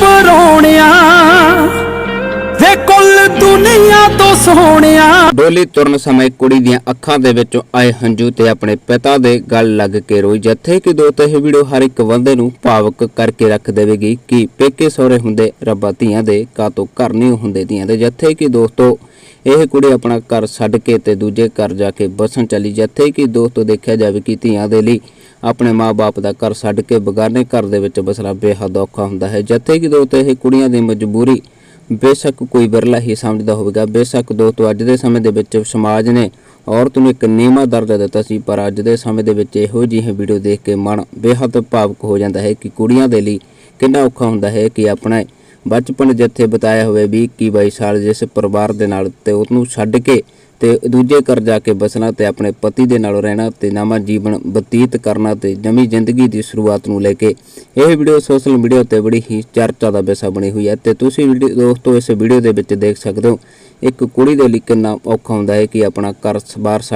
ਪਰੋਣਿਆ। ਵੇ ਕੁੱਲ ਦੁਨੀਆ ਤੋਂ ਸੋਹਣਿਆ। ਡੋਲੀ ਤੁਰਨ ਸਮੇਂ ਕੁੜੀ ਦੀਆਂ ਅੱਖਾਂ ਦੇ ਵਿੱਚੋਂ ਆਏ ਹੰਝੂ ਤੇ ਆਪਣੇ ਪਿਤਾ ਦੇ ਗਲ ਲੱਗ ਕੇ ਰੋਈ, ਜਿੱਥੇ ਕਿ ਦੋਸਤੋ ਇਹ ਵੀਡੀਓ ਹਰ ਇੱਕ ਬੰਦੇ ਨੂੰ ਭਾਵਕ ਕਰਕੇ ਰੱਖ ਦੇਵੇਗੀ ਕਿ ਪੇਕੇ ਸੋਹਰੇ ਹੁੰਦੇ ਰੱਬਾ ਧੀਆਂ ਦੇ ਕਾਤੋਂ ਘਰ ਨਹੀਂ ਹੁੰਦੇ ਧੀਆਂ ਦੇ। ਜਿੱਥੇ ਕਿ ਦੋਸਤੋ, ਇਹ ਕੁੜੀ ਆਪਣਾ ਘਰ ਛੱਡ ਕੇ ਤੇ ਦੂਜੇ ਘਰ ਜਾ ਕੇ ਬਸਣ ਚਲੀ। ਜਿੱਥੇ ਕਿ ਦੋਸਤੋ, ਦੇਖਿਆ ਜਾਵੇ ਕਿ ਧੀਆਂ ਦੇ ਲਈ ਆਪਣੇ ਮਾਪੇ ਦਾ ਘਰ ਛੱਡ ਕੇ ਬਗਾਨੇ ਘਰ ਦੇ ਵਿੱਚ ਬਸਣਾ ਬੇਹੱਦ ਔਖਾ ਹੁੰਦਾ ਹੈ। ਜਿੱਥੇ ਕਿ ਦੋਸਤੋ ਇਹ ਕੁੜੀਆਂ ਦੀ ਮਜਬੂਰੀ ਬੇਸ਼ੱਕ ਕੋਈ ਵਿਰਲਾ ਹੀ ਸਮਝਦਾ ਹੋਵੇਗਾ। ਬੇਸ਼ੱਕ ਦੋਸਤੋ, ਅੱਜ ਦੇ ਸਮੇਂ ਦੇ ਵਿੱਚ ਸਮਾਜ ਨੇ ਔਰਤ ਨੂੰ ਇੱਕ ਨੀਵਾਂ ਦਰਜਾ ਦਿੱਤਾ ਸੀ, ਪਰ ਅੱਜ ਦੇ ਸਮੇਂ ਦੇ ਵਿੱਚ ਇਹੋ ਜਿਹੀ ਵੀਡੀਓ ਦੇਖ ਕੇ ਮਨ ਬੇਹੱਦ ਭਾਵੁਕ ਹੋ ਜਾਂਦਾ ਹੈ ਕਿ ਕੁੜੀਆਂ ਦੇ ਲਈ ਕਿੰਨਾ ਔਖਾ ਹੁੰਦਾ ਹੈ ਕਿ ਆਪਣਾ ਬਚਪਨ ਜਿੱਥੇ ਬਤਾਇਆ ਹੋਵੇ 20 21 22 ਸਾਲ ਜਿਸ ਪਰਿਵਾਰ ਦੇ ਨਾਲ ਤੇ ਉਹਨੂੰ ਛੱਡ ਕੇ ਤੇ ਦੂਜੇ ਘਰ ਜਾ ਕੇ ਬਸਣਾ ਤੇ ਆਪਣੇ ਪਤੀ ਦੇ ਨਾਲ ਰਹਿਣਾ ਤੇ ਨਵਾਂ ਜੀਵਨ ਬਤੀਤ ਕਰਨਾ ਤੇ ਨਵੀਂ ਜ਼ਿੰਦਗੀ ਦੀ ਸ਼ੁਰੂਆਤ ਨੂੰ ਲੈ ਕੇ ਇਹ ਵੀਡੀਓ ਸੋਸ਼ਲ ਮੀਡੀਆ ਉੱਤੇ ਬੜੀ ਹੀ ਚਰਚਾ ਦਾ ਵਿਸ਼ਾ ਬਣੀ ਹੋਈ ਹੈ ਤੇ ਤੁਸੀਂ ਵੀਡੀਓ ਦੋਸਤੋ, ਇਸ ਵੀਡੀਓ ਦੇ ਵਿੱਚ ਦੇਖ ਸਕਦੇ ਹੋ, ਇੱਕ ਕੁੜੀ ਦੇ ਲਈ ਕਿੰਨਾ ਔਖਾ ਹੁੰਦਾ ਹੈ ਕਿ ਆਪਣਾ ਘਰ ਬਾਹਰ ਛੱਡ